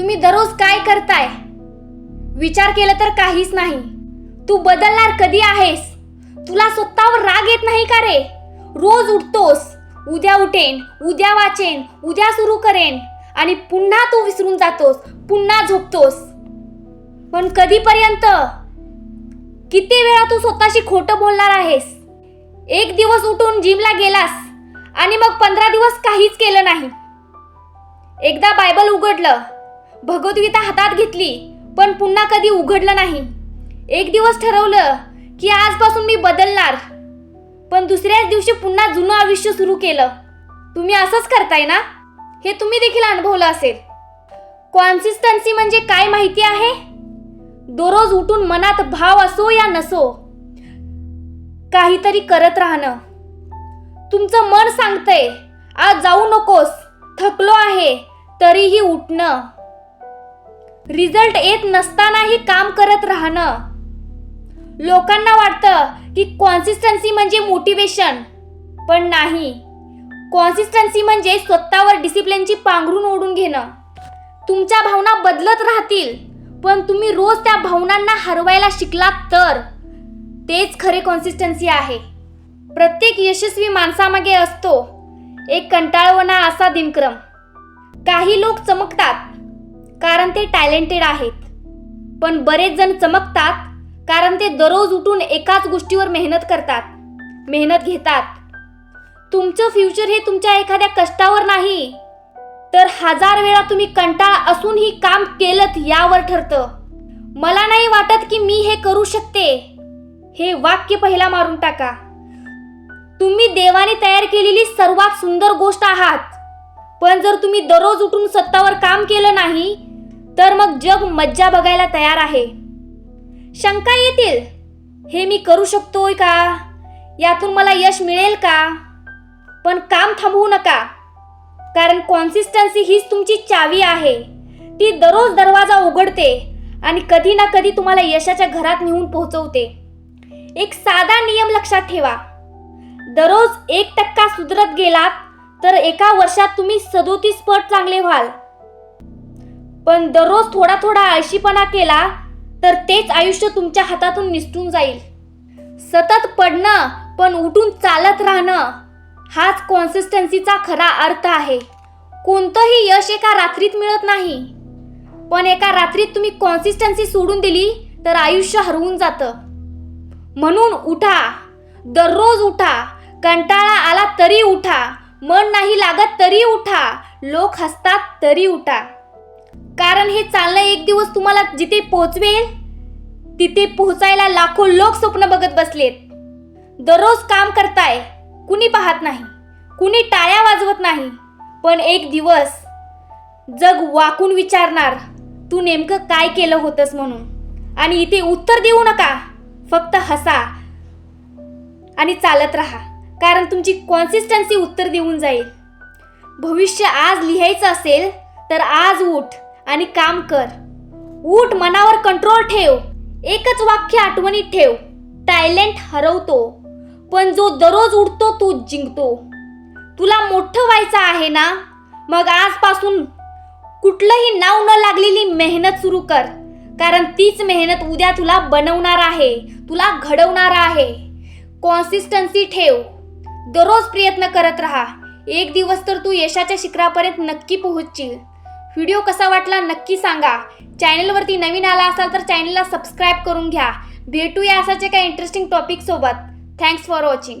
तुम्ही दररोज काय करताय? विचार केला तर काहीच नाही. तू बदलणार कधी आहेस? तुला स्वतःवर राग येत नाही का रे? रोज उठतोस उद्या उठेन उद्या वाचेन उद्या सुरू करेन आणि पुन्हा तू विसरून जातोस पुन्हा झोपतोस. पण कधीपर्यंत? किती वेळा तू स्वतःशी खोटं बोलणार आहेस? एक दिवस उठून जिमला गेलास आणि मग पंधरा दिवस काहीच केलं नाही. एकदा बायबल उघडलं. भगवद्गीता हातात घेतली पण पुन्हा कधी उघडलं नाही. एक दिवस ठरवलं की आजपासून मी बदलणार. पण दुसऱ्याच दिवशी पुन्हा जुनं आयुष्य सुरू केलं. तुम्ही असंच करताय ना? हे तुम्ही देखील अनुभवलं असेल. कॉन्सिस्टन्सी म्हणजे काय माहिती आहे? दररोज उठून मनात भाव असो या नसो काहीतरी करत राहणं. तुमचं मन सांगतंय आज जाऊ नकोस थकलो आहे तरीही उठणं. रिझल्ट येत नसतानाही काम करत राहणं. लोकांना वाटतं की कॉन्सिस्टन्सी म्हणजे मोटिवेशन पण नाही. कॉन्सिस्टन्सी म्हणजे स्वतःवर डिसिप्लिनची पांघरून ओढून घेणं. तुमच्या भावना बदलत राहतील पण तुम्ही रोज त्या भावनांना हरवायला शिकलात तर. तेच खरे कॉन्सिस्टन्सी आहे. प्रत्येक यशस्वी माणसामागे असतो. एक कंटाळवणा असा दिनक्रम. काही लोक चमकतात. कारण ते टॅलेंटेड आहेत. पण बरेच जण चमकतात कारण ते दररोज उठून एकाच गोष्टीवर मेहनत करतात. मेहनत घेतात. तुमचं फ्युचर हे तुमच्या एखाद्या कष्टावर नाही. तर हजार वेळा तुम्ही कंटाळा असूनही काम केलं यावर ठरतं. मला नाही वाटत की मी हे करू शकते. हे वाक्य पहिला मारून टाका. तुम्ही देवाने तयार केलेली सर्वात सुंदर गोष्ट आहात. पण जर तुम्ही दररोज उठून सत्तावर काम केलं नाही तर मग जग मज्जा बघायला तयार आहे. शंका येतील हे मी करू शकतोय का? यातून मला यश मिळेल का? पण काम थांबवू नका कारण कॉन्सिस्टन्सी हीच तुमची चावी आहे. ती दररोज दरवाजा उघडते आणि कधी ना कधी तुम्हाला यशाच्या घरात नेऊन पोहोचवते. एक साधा नियम लक्षात ठेवा. दररोज एक टक्का सुधरत गेलात तर एका वर्षात तुम्ही सदोतीस पट चांगले व्हाल. पण दररोज थोडा थोडा आळशीपणा केला तर तेच आयुष्य तुमच्या हातातून निसटून जाईल. सतत पडणं पण उठून चालत राहणं हाच कॉन्सिस्टन्सीचा खरा अर्थ आहे. कोणतंही यश एका रात्रीत मिळत नाही. पण एका रात्रीत तुम्ही कॉन्सिस्टन्सी सोडून दिली तर आयुष्य हरवून जातं. म्हणून उठा. दररोज उठा. कंटाळा आला तरी उठा. मन नाही लागत तरी उठा. लोक हसतात तरी उठा. कारण हे चालणं एक दिवस तुम्हाला जिथे पोहोचवेल तिथे पोहोचायला लाखो लोक स्वप्न बघत बसलेत. दररोज काम करताय कुणी पाहत नाही कुणी टाळ्या वाजवत नाही पण एक दिवस जग वाकून विचारणार तू नेमकं काय केलं होतंस म्हणून? आणि इथे उत्तर देऊ नका फक्त हसा आणि चालत राहा कारण तुमची कॉन्सिस्टन्सी उत्तर देऊन जाईल. भविष्य आज लिहायचं असेल तर आज उठ आणि काम कर. उठ मनावर कंट्रोल ठेव. एकच वाक्य आठवणीत ठेव. टॅलेंट हरवतो. पण जो दररोज उठतो तो जिंकतो. तुला मोठं व्हायचं आहे ना? मग आजपासून कुठलंही नाव न लागलेली मेहनत सुरू कर. कारण तीच मेहनत उद्या तुला बनवणार आहे. तुला घडवणार आहे. कॉन्सिस्टन्सी ठेव. दररोज प्रयत्न करत राहा. एक दिवस तर तू यशाच्या शिखरापर्यंत नक्की पोहोचशील. व्हिडिओ कसा वाटला नक्की सांगा. चॅनलवरती नवीन आला असाल तर चॅनलला सबस्क्राईब करून घ्या. भेटूया असाचे काही इंटरेस्टिंग टॉपिकसोबत थँक्स फॉर वॉचिंग